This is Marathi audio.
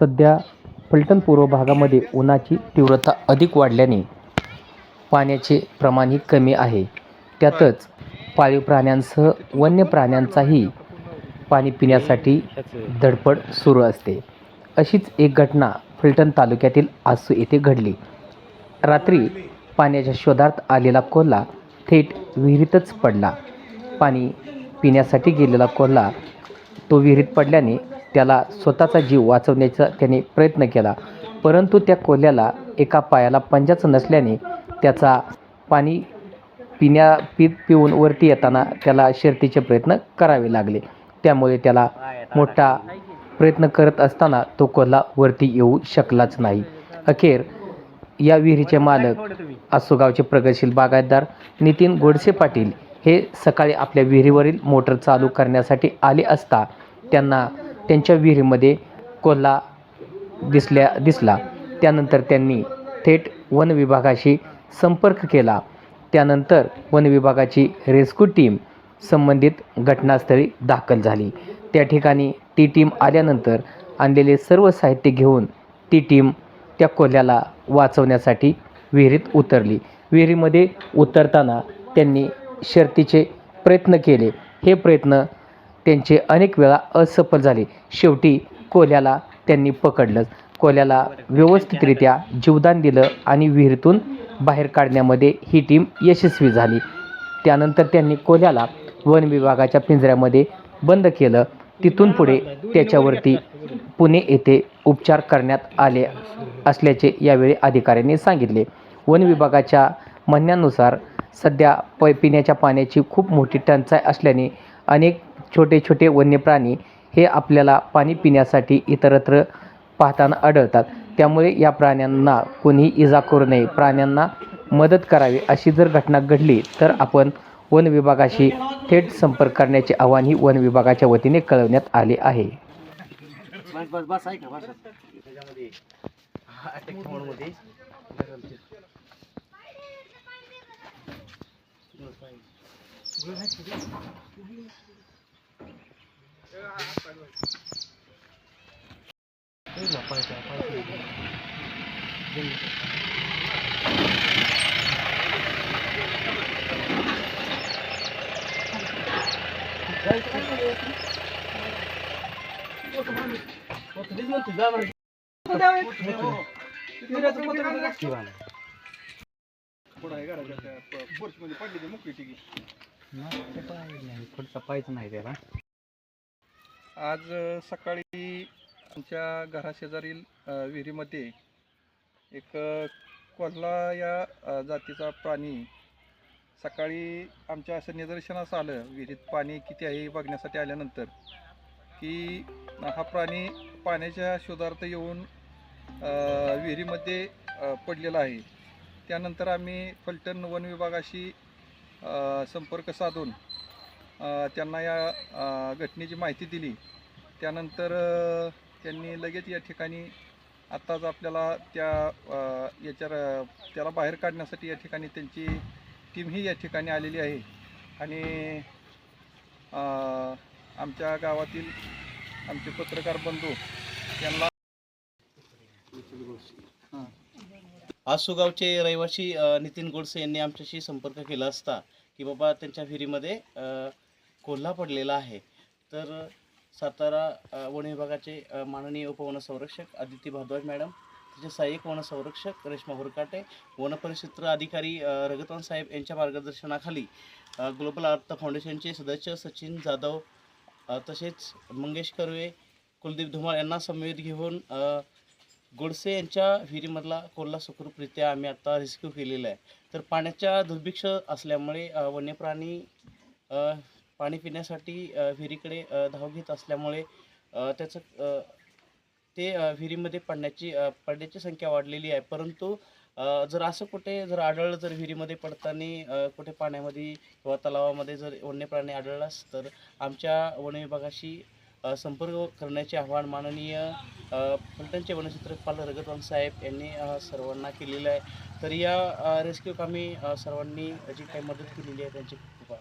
सध्या फलटण पूर्व भागामध्ये उन्हाची तीव्रता अधिक वाढल्याने पाण्याचे प्रमाणही कमी आहे. त्यातच पाळीव प्राण्यांसह वन्य प्राण्यांचाही पाणी पिण्यासाठी धडपड सुरू असते. अशीच एक घटना फलटण तालुक्यातील आसू येथे घडली. रात्री पाण्याच्या शोधार्थ आलेला कोल्हा थेट विहिरीतच पडला. पाणी पिण्यासाठी गेलेला कोल्हा तो विहिरीत पडल्याने त्याला स्वतःचा जीव वाचवण्याचा त्याने प्रयत्न केला. परंतु त्या कोल्ह्याला एका पायाला पंजाच नसल्याने त्याचा पाणी पिण्या पी पिऊन वरती येताना त्याला शर्तीचे प्रयत्न करावे लागले. त्यामुळे त्याला मोठा प्रयत्न करत असताना तो कोल्हा वरती येऊ शकलाच नाही. अखेर या विहिरीचे मालक आसोगावचे प्रगतशील बागायतदार नितीन गोडसे पाटील हे सकाळी आपल्या विहिरीवरील मोटर चालू करण्यासाठी आले असता त्यांना त्यांच्या विहिरीमध्ये कोल्हा दिसल्या दिसला. त्यानंतर त्यांनी थेट वन विभागाशी संपर्क केला. त्यानंतर वन विभागाची रेस्क्यू टीम संबंधित घटनास्थळी दाखल झाली. त्या ठिकाणी ती टीम आल्यानंतर आणलेले सर्व साहित्य घेऊन ती टीम त्या कोल्ह्याला वाचवण्यासाठी विहिरीत उतरली. विहिरीमध्ये उतरताना त्यांनी शर्तीचे प्रयत्न केले. हे प्रयत्न त्यांचे अनेक वेळा असफल झाले. शेवटी कोल्याला त्यांनी पकडलं कोल्याला व्यवस्थितरित्या जीवदान दिलं आणि विहिरीतून बाहेर काढण्यामध्ये ही टीम यशस्वी झाली. त्यानंतर त्यांनी कोल्याला वन विभागाच्या पिंजऱ्यामध्ये बंद केलं. तिथून पुढे त्याच्यावरती पुणे येथे उपचार करण्यात आले असल्याचे यावेळी अधिकाऱ्यांनी सांगितले. वन विभागाच्या म्हणण्यानुसार सध्या प पिण्याच्या पाण्याची खूप मोठी टंचाई असल्याने अनेक छोटे छोटे वन्य प्राणी हे आपल्याला पाणी पिण्यासाठी इतरत्र पाहताना आढळतात. त्यामुळे या प्राण्यांना कोणीही इजा करू नये. प्राण्यांना मदत करावी अशी जर घटना घडली तर आपण वन विभागाशी थेट संपर्क करण्याचे आव्हानही वन विभागाच्या वतीने कळवण्यात आले आहे. बस बस बस ऐका बस त्याच्यामध्ये अटॅक मोडमध्ये पुढचा पायच नाही त्याला आज सकाळी आमच्या घराशेजारील विहिरीमध्ये एक कोल्हा या जातीचा प्राणी सकाळी आमच्या असं निदर्शनास आलं. विहिरीत पाणी किती आहे बघण्यासाठी आल्यानंतर की हा प्राणी पाण्याच्या शोधार्थ येऊन विहिरीमध्ये पडलेला आहे. त्यानंतर आम्ही फलटण वन विभागाशी संपर्क साधून त्यांना या घटनेची माहिती दिली. त्यानंतर त्यांनी लगेच या ठिकाणी आत्ताच आपल्याला त्या याच्या त्याला बाहेर काढण्यासाठी या ठिकाणी त्यांची टीमही या ठिकाणी आलेली आहे. आणि आमच्या गावातील आमचे पत्रकार बंधू त्यांना आसुगावचे रहिवासी नितीन गोडसे यांनी आमच्याशी संपर्क केला असता की बाबा त्यांच्या विहिरीमध्ये कोल्हा पडलेला आहे. तर सातारा वन विभागाचे माननीय माननीय उपवनसंरक्षक आदिती भारद्वाज मॅडम त्याचे सहाय्यक वनसंरक्षक रेश्मा हुरकाटे वनपरिक्षेत्र अधिकारी अ, रगतवान साहेब यांच्या मार्गदर्शनाखाली ग्लोबल अर्थ फाउंडेशनचे सदस्य सचिन जाधव तसेच मंगेश कर्वे कुलदीप धुमाळ यांना समवेत घेऊन गोडसे यांच्या विहिरीमधला कोल्हा सुखरूपरित्या आम्ही आता रेस्क्यू केलेला आहे. तर पाण्याच्या दुर्भिक्ष असल्यामुळे वन्यप्राणी पाणी पिण्यासाठी विहिरीकडे धाव घेत असल्यामुळे त्याचं ते विहिरीमध्ये पडण्याची पडण्याची संख्या वाढलेली आहे. परंतु जर असं कुठे जर आढळलं जर विहिरीमध्ये पडताना कुठे पाण्यामध्ये किंवा तलावामध्ये जर वन्य प्राणी आढळलास तर आमच्या वन विभागाशी संपर्क करण्याचे आवाहन माननीय अ, फलटणचे वनचित्रपाल रगतवान साहेब यांनी सर्वांना केलेलं आहे. तर या रेस्क्यू कामी सर्वांनी जी काही मदत केलेली आहे त्यांचे खूप